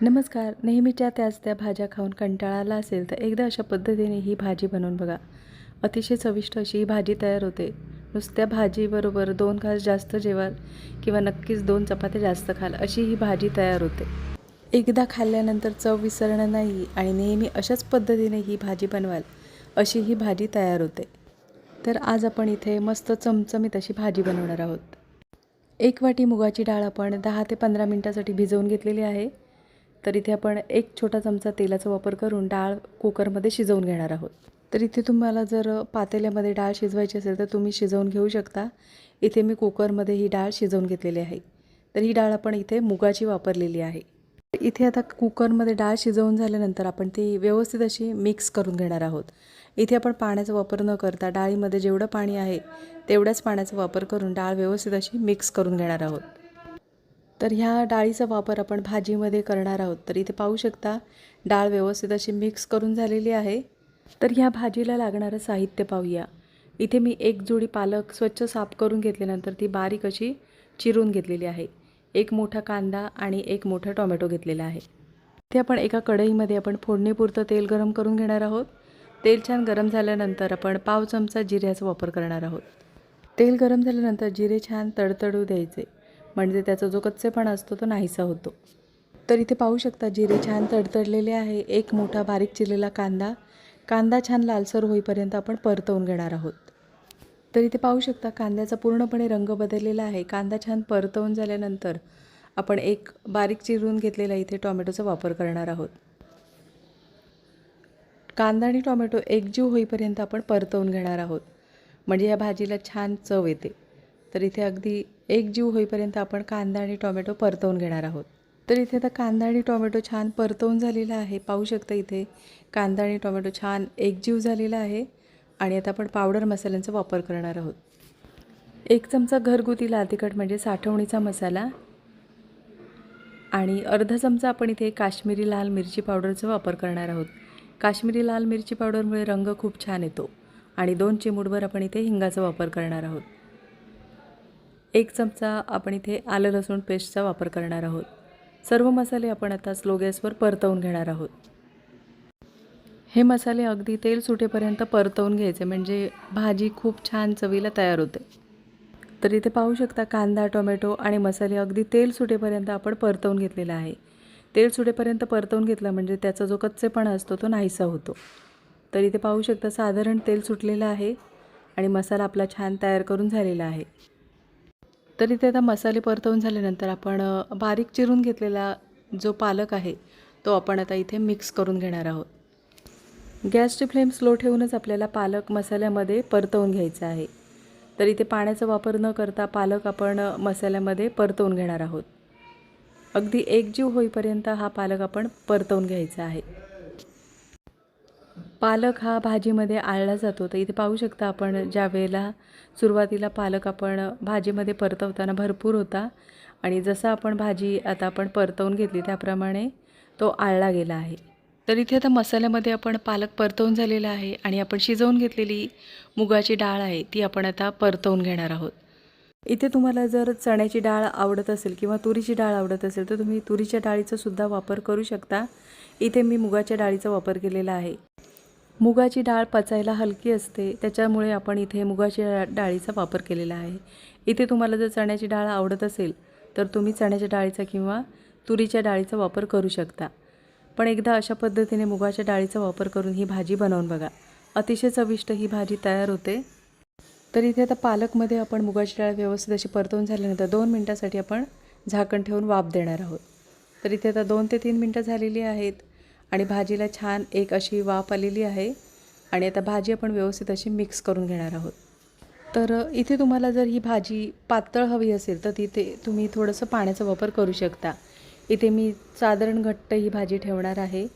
नमस्कार. नेहमीच्या त्याच त्या भाज्या खाऊन कंटाळा आला असेल तर एकदा अशा पद्धतीने ही भाजी बनवून बघा. अतिशय चविष्ट अशी ही भाजी तयार होते. नुसत्या भाजीबरोबर दोन घास जास्त जेवाल किंवा नक्कीच दोन चपात्या जास्त खाल अशी ही भाजी तयार होते. एकदा खाल्ल्यानंतर चव विसरणं नाही आणि नेहमी अशाच पद्धतीने ही भाजी बनवाल अशी ही भाजी तयार होते. तर आज आपण इथे मस्त चमचमीत अशी भाजी बनवणार आहोत. एक वाटी मुगाची डाळ आपण दहा ते पंधरा मिनटासाठी भिजवून घेतलेली आहे. तर इथे आपण एक छोटा चमचा तेलाचा वापर करून डाळ कुकरमध्ये शिजवून घेणार आहोत. तर इथे तुम्हाला जर पातेल्यामध्ये डाळ शिजवायची असेल तर तुम्ही शिजवून घेऊ शकता. इथे मी कुकरमध्ये ही डाळ शिजवून घेतलेली आहे. तर ही डाळ आपण इथे मुगाची वापरलेली आहे. इथे आता कुकरमध्ये डाळ शिजवून झाल्यानंतर आपण ती व्यवस्थित अशी मिक्स करून घेणार आहोत. इथे आपण पाण्याचा वापर न करता डाळीमध्ये जेवढं पाणी आहे तेवढ्याच पाण्याचा वापर करून डाळ व्यवस्थित अशी मिक्स करून घेणार आहोत. तर ह्या डाळीचा वापर आपण भाजीमध्ये करणार आहोत. तर इथे पाहू शकता डाळ व्यवस्थित अशी मिक्स करून झालेली आहे. तर ह्या भाजीला लागणारं साहित्य पाहूया. इथे मी एक जोडी पालक स्वच्छ साफ करून घेतल्यानंतर ती बारीक अशी चिरून घेतलेली आहे. एक मोठा कांदा आणि एक मोठा टोमॅटो घेतलेला आहे. ते आपण एका कढईमध्ये आपण फोडणीपुरतं तेल गरम करून घेणार आहोत. तेल छान गरम झाल्यानंतर आपण पाव चमचा जिऱ्याचा वापर करणार आहोत. तेल गरम झाल्यानंतर जिरे छान तडतडू द्यायचे. म्हणजे त्याचा जो कच्चेपणा असतो तो नाहीसा होतो. तर इथे पाहू शकता जिरे छान तडतडलेले आहे. एक मोठा बारीक चिरलेला कांदा. कांदा छान लालसर होईपर्यंत आपण परतवून घेणार आहोत. तर इथे पाहू शकता कांद्याचा पूर्णपणे रंग बदललेला आहे. कांदा छान परतवून झाल्यानंतर आपण एक बारीक चिरून घेतलेला इथे टोमॅटोचा वापर करणार आहोत. कांदा आणि टोमॅटो एकजीव होईपर्यंत आपण परतवून घेणार आहोत. म्हणजे या भाजीला छान चव येते. तर इथे अगदी एक जीव होईपर्यंत आपण कांदा आणि टोमॅटो परतवून घेणार आहोत. तर इथे आता कांदा आणि टोमॅटो छान परतवून झालेला आहे. पाहू शकता इथे कांदा आणि टोमॅटो छान एकजीव झालेला आहे आणि आता आपण पावडर मसाल्यांचा वापर करणार आहोत. एक चमचा घरगुती लाल तिखट म्हणजे साठवणीचा मसाला आणि अर्धा चमचा आपण इथे काश्मीरी लाल मिरची पावडरचा वापर करणार आहोत. काश्मीरी लाल मिरची पावडरमुळे रंग खूप छान येतो आणि दोन चिमूटभर आपण इथे हिंगाचा वापर करणार आहोत. एक चमचा आपण इथे आलं लसूण पेस्टचा वापर करणार आहोत. सर्व मसाले आपण आता स्लो गॅसवर परतवून घेणार आहोत. हे मसाले अगदी तेल सुटेपर्यंत परतवून घ्यायचे म्हणजे भाजी खूप छान चवीला तयार होते. तर इथे पाहू शकता कांदा टोमॅटो आणि मसाले अगदी तेल सुटेपर्यंत आपण परतवून घेतलेला आहे. तेल सुटेपर्यंत परतवून घेतला म्हणजे त्याचा जो कच्चेपणा असतो तो नाहीसा होतो. तर इथे पाहू शकता साधारण तेल सुटलेलं आहे आणि मसाला आपला छान तयार करून झालेला आहे. तर इथे आता मसाले परतवून झाल्यानंतर आपण बारीक चिरून घेतलेला जो पालक आहे तो आपण आता इथे मिक्स करून घेणार आहोत. गॅसची फ्लेम स्लो ठेवूनच आपल्याला पालक मसाल्यामध्ये परतवून घ्यायचा आहे. तर इथे पाण्याचा वापर न करता पालक आपण मसाल्यामध्ये परतवून घेणार आहोत. अगदी एकजीव होईपर्यंत हा पालक आपण परतवून घ्यायचा आहे. पालक हा भाजीमध्ये आळला जातो. तर इथे पाहू शकता आपण ज्या वेळेला सुरुवातीला पालक आपण भाजीमध्ये परतवताना भरपूर होता आणि जसं आपण भाजी आता आपण परतवून घेतली त्याप्रमाणे तो आळला गेला आहे. तर इथे आता मसाल्यामध्ये आपण पालक परतवून झालेला आहे आणि आपण शिजवून घेतलेली मुगाची डाळ आहे ती आपण आता परतवून घेणार आहोत. इथे तुम्हाला जर चण्याची डाळ आवडत असेल किंवा तुरीची डाळ आवडत असेल तर तुम्ही तुरीच्या डाळीचा सुद्धा वापर करू शकता. इथे मी मुगाच्या डाळीचा वापर केलेला आहे. मुगाची डाळ पचायला हलकी असते त्याच्यामुळे आपण इथे मुगाच्या डाळीचा वापर केलेला आहे. इथे तुम्हाला जर चण्याची डाळ आवडत असेल तर तुम्ही चण्याच्या डाळीचा किंवा तुरीच्या डाळीचा वापर करू शकता. पण एकदा अशा पद्धतीने मुगाच्या डाळीचा वापर करून ही भाजी बनवून बघा. अतिशय चविष्ट ही भाजी तयार होते. तर इथे आता पालकमध्ये आपण मुगाची डाळ व्यवस्थित अशी परतवून झाल्यानंतर दोन मिनटासाठी आपण झाकण ठेवून वाफ देणार आहोत. तर इथे आता दोन ते तीन मिनटं झालेली आहेत. आणि भाजीला छान एक अशी वाफ आलेली आहे. आणि आता भाजी आपण व्यवस्थित अशी मिक्स करून घेणार आहोत. तर इथे तुम्हाला जर ही भाजी पातळ हवी असेल तर तिथे तुम्ही थोडंसं पाण्याचा वापर करू शकता. इथे मी साधारण घट्ट ही भाजी ठेवणार आहे.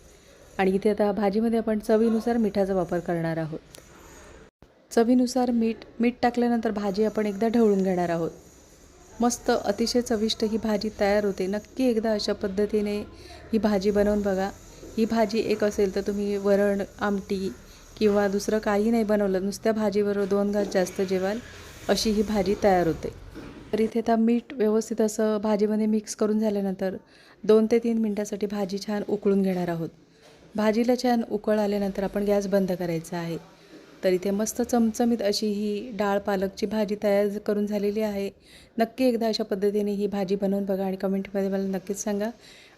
आणि इथे आता भाजीमध्ये आपण चवीनुसार मिठाचा वापर करणार आहोत. चवीनुसार मीठ मीठ टाकल्यानंतर भाजी आपण एकदा ढवळून घेणार आहोत. मस्त अतिशय चविष्ट ही भाजी तयार होते. नक्की एकदा अशा पद्धतीने ही भाजी बनवून बघा. ही भाजी एक असेल तर तुम्ही वरण आमटी किंवा दुसरं काही नाही बनवलं नुसत्या भाजीबरोबर दोन घास जास्त जेवाल अशी ही भाजी तयार होते. तर इथे आता मीठ व्यवस्थित असं भाजीमध्ये मिक्स करून झाल्यानंतर दोन ते तीन मिनटासाठी भाजी छान उकळून घेणार आहोत. भाजीला छान उकळ आल्यानंतर आपण गॅस बंद करायचा आहे. तर इथे मस्त चमचमीत अशी ही डाळ पालकची भाजी तयार करून झालेली आहे. नक्की एकदा अशा पद्धतीने ही भाजी बनवून बघा आणि कमेंटमध्ये मला नक्कीच सांगा.